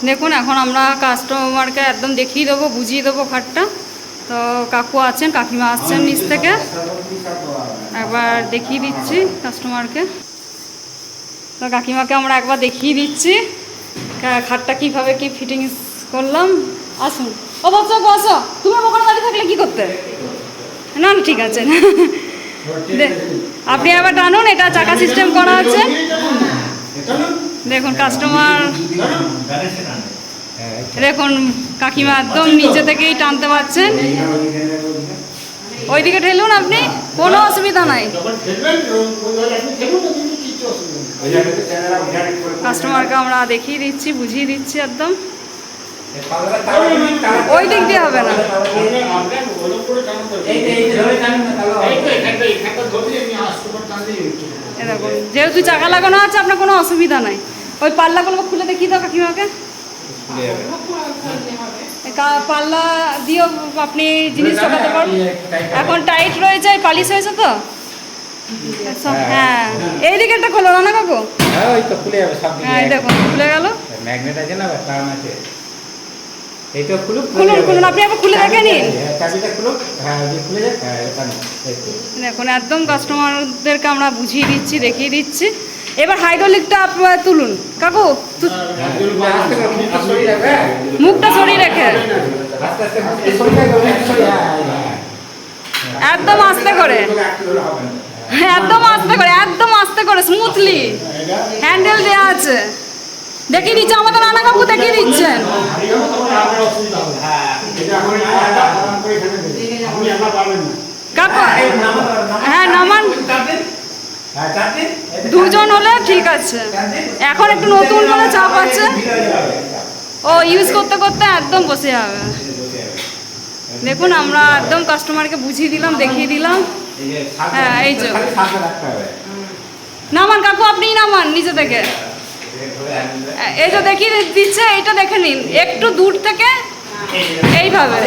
দেখুন এখন আমরা কাস্টমারকে একদম দেখিয়ে দেবো বুঝিয়ে দেবো খাটটা তো কাকু আছেন কাকিমা আসছেন নিচ থেকে একবার দেখিয়ে দিচ্ছি কাস্টমারকে তো কাকিমাকে আমরা একবার দেখিয়ে দিচ্ছি খাটটা কীভাবে কি ফিটিংস করলাম আসুন ও বাচ্চা বসো তুমি ওখানে দাঁড়িয়ে থাকলে কি করতে না না ঠিক আছে আপনি আবার টানুন এটা চাকা সিস্টেম করা আছে দেখুন কাস্টমার দেখুন, কাকিমা একদম নিচে থেকেই টানতে পারছেন। ওইদিকে ঠেলুন আপনি, কোনো অসুবিধা নাই। কাস্টমারকে আমরা দেখিয়ে দিচ্ছি, বুঝিয়ে দিচ্ছি একদম। ওই দিক দিয়ে হবে না। যেহেতু চাকা লাগানো আছে, আপনার কোনো অসুবিধা নাই। ওই পাল্লাগুলো খুলে দেখিয়ে দাও কাকিমাকে পাল্লা দিয়েও আপনি জিনিস ঢোকাতে পারবেন এখন টাইট রয়েছে এই পালিশ হয়েছে তো? হ্যাঁ। এই দিকেরটা খোলো না কাকু হ্যাঁ হ্যাঁ এই দেখুন খুলে গেল। ম্যাগনেট আছে না টার্ন আছে। এই খুলুন, খুলুন, আপনি একবার খুলে দেখে নিন। হ্যাঁ হ্যাঁ হ্যাঁ এই। দেখুন একদম কাস্টমারদেরকে আমরা বুঝিয়ে দিচ্ছি দেখিয়ে দিচ্ছি। এবার হাইড্রোলিকটা তুলুন। কাকু মুখটা সরিয়ে রেখে। একদম আস্তে করে। একদম আস্তে করে, একদম আস্তে করে স্মুথলি হ্যান্ডেল দেওয়া আছে। দেখিয়ে দিচ্ছে, আমাদের নানা কাকু দেখিয়ে দিচ্ছেন। কাকু হ্যাঁ নামান হ্যাঁ, চাপ দিন। এই তো দুজন হলে ঠিক আছে। এখন একটু নতুন বলে চাপ আছে। হয়ে। ও ইউজ করতে করতে একদম বসে যাবে। দেখুন আমরা একদম কাস্টমারকে বুঝিয়ে দিলাম দেখিয়ে দিলাম। হ্যাঁ, এই যে। নামান কাকু আপনিই নামান নিচে থেকে। এই যে দেখিয়ে দিচ্ছে এইটা দেখে নিন। একটু দূর থেকে এইভাবে।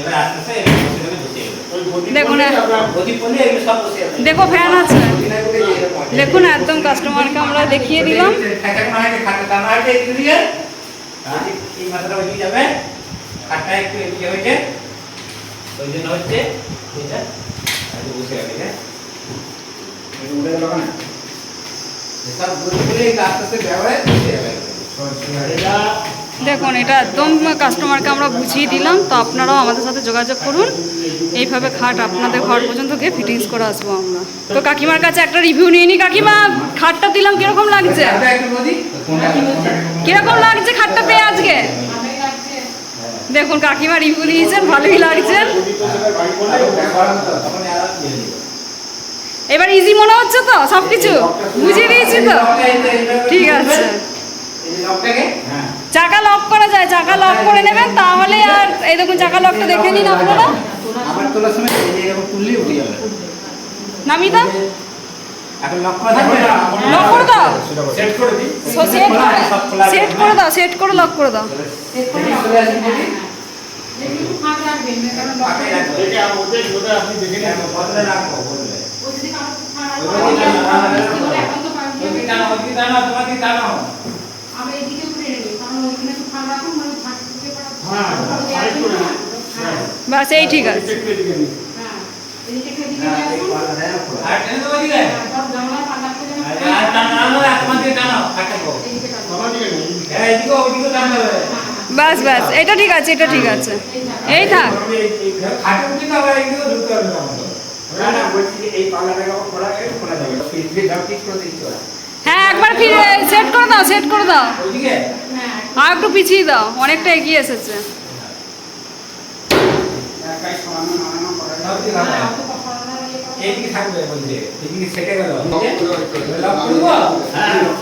এবার আস্তে আস্তে এগুলো বসে। দেখুন। দেখো ফ্যান আছে। দেখুন একদম কাস্টমারকে আমরা দেখিয়ে দিলাম হয়। হ্যাঁ, হ্যাঁ। আস্তে আস্তে ব্যবহারে। দেখুন, এটা একদম কাস্টমারকে আমরা বুঝিয়ে দিলাম, তো আপনারাও আমাদের সাথে যোগাযোগ করুন। এইভাবে খাট আপনাদের ঘর পর্যন্ত গিয়ে ফিটিংস করে আসব আমরা। তো কাকিমার কাছে একটা রিভিউ নিয়ে নি। কাকিমা, খাটটা দিলাম, কীরকম লাগছে? কীরকম লাগছে খাটটা পেয়ে আজকে? দেখুন, কাকিমা রিভিউ দিয়েছেন, ভালোই লাগছে। এবার ইজি মনে হচ্ছে তো? সব কিছু বুঝিয়ে দিয়েছি তো? ঠিক আছে। হ্যাঁ। চাকা লক করা যায় চাকা লক করে নেবেন তাহলে আর এই দেখুন চাকা লকটা দেখে নিন আপনারা। আবার তোলার সময় এরকম তুললেই উঠে যাবে। নামিয়ে দাও লক করা থাকবে লক করে দাও। সেট করে দিই। সেট করে দাও সেট করে লক করে দাও। আসি এদিকে এই ঠিক আছে। বাস বাস, এটা ঠিক আছে, এটা ঠিক আছে। এই থাক। না না, বলছি এই খোলা গেলে খোলা যাবে ফিরে হ্যাঁ সেট করে দাও সেট করে দাও। আর একটু পিছিয়ে দাও অনেকটা এগিয়ে এসেছে। হ্যাঁ এখন।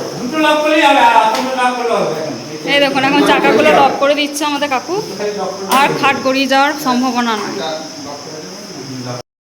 এই দেখুন এখন চাকাগুলো লক করে দিচ্ছে আমাদের কাকু। আর খাট গড়িয়ে যাওয়ার সম্ভাবনা নয়